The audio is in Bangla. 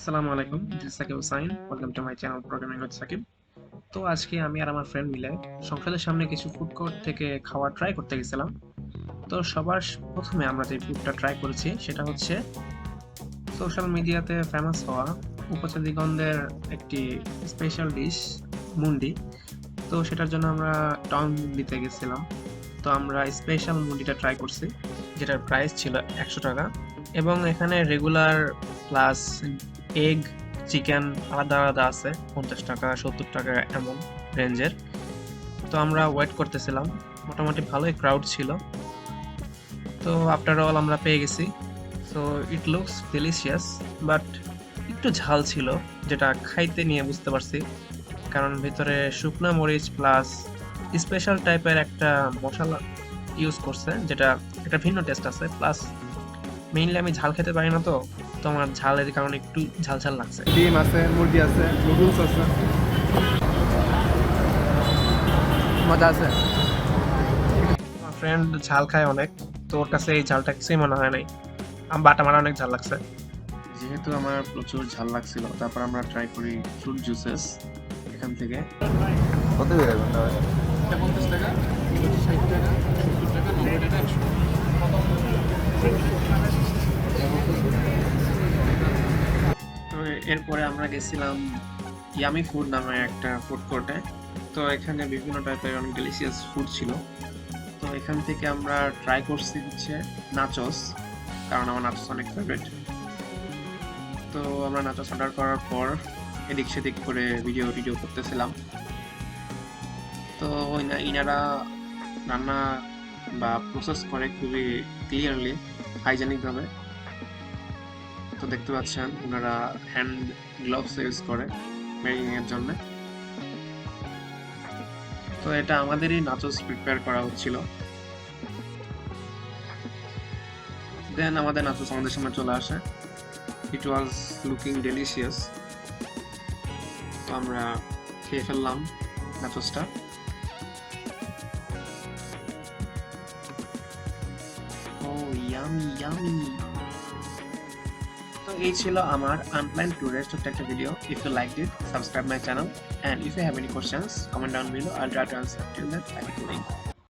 আসসালামু আলাইকুম this Sakib Hussain. Welcome to my channel programming with Sakib তো আজকে আমি আর আমার ফ্রেন্ড মিলে সংসদের সামনে কিছু ফুড কোর্ট থেকে খাওয়া ট্রাই করতে গেছিলাম। তো সবার প্রথমে আমরা যে ফুডটা ট্রাই করেছি, সেটা হচ্ছে সোশ্যাল মিডিয়াতে ফেমাস হওয়া উপচাদিগন্ধের একটি স্পেশাল ডিশ মুন্ডি। তো সেটার জন্য আমরা টং দিতে গেছিলাম। তো আমরা স্পেশাল মুন্ডিটা ট্রাই করছি, যেটার প্রাইস ছিল একশো টাকা। এবং এখানে রেগুলার প্লাস এগ, চিকেন আলাদা আলাদা আছে, পঞ্চাশ টাকা, সত্তর টাকা এমন রেঞ্জের তো আমরা ওয়েট করতেছিলাম। মোটামুটি ভালোই ক্রাউড ছিল। তো আফটার অল আমরা পেয়ে গেছি। So it looks delicious but একটু ঝাল ছিল, যেটা খাইতে নিয়ে বুঝতে পারছি। কারণ ভিতরে শুকনো মরিচ প্লাস স্পেশাল টাইপের একটা মশলা ইউজ করছে, যেটা একটা ভিন্ন টেস্ট আছে প্লাস মেইনলি আমি ঝাল খেতে পারি না তো তো আমার ঝালের কারণে একটু ঝাল ঝাল লাগছে। ডিম আছে মুরগি আছে নুডলস আছে। মজা আছে। আমার ফ্রেন্ড ঝাল খায় অনেক তো ওর কাছে এই ঝালটা কিছুই মনে হয় নাই। বাট আমার অনেক ঝাল লাগছে। যেহেতু আমার প্রচুর ঝাল লাগছিল তারপর আমরা ট্রাই করি ফ্রুট জুসেস এখান থেকে। কত বের হবে পঞ্চাশ টাকা টাকা এরপরে আমরা গেছিলাম ইয়ামি ফুড নামে একটা ফুড কোর্টে তো এখানে বিভিন্ন টাইপের অনেক ডেলিশিয়াস ফুড ছিল। তো এখান থেকে আমরা ট্রাই করছি হচ্ছে নাচস কারণ আমার নাচস অনেক ফেভারিট তো আমরা নাচস অর্ডার করার পর এদিক সেদিক করে ভিডিও ভিডিও করতেছিলাম। তো ইনা- ইনারা রান্না বা প্রসেস করে খুবই ক্লিয়ারলি হাইজেনিকভাবে তো দেখতে পাচ্ছেন, ওনারা হ্যান্ড গ্লাভস ইউজ করে মেরিং এর জন্য। তো এটা আমাদেরই নাচস প্রিপেয়ার করা হচ্ছিল। দেন আমাদের নাচস আমাদের সামনে চলে আসে। ইট ওয়াজ লুকিং ডেলিশিয়াস তো আমরা খেয়ে ফেললাম নাচসটা ইয়ামি ইয়ামি তো এই ছিল আমার আনপ্ল্যান রেস্ট ছোট্ট একটা video if you like it subscribe my channel and if you have any questions comment down below I'll try to answer till that you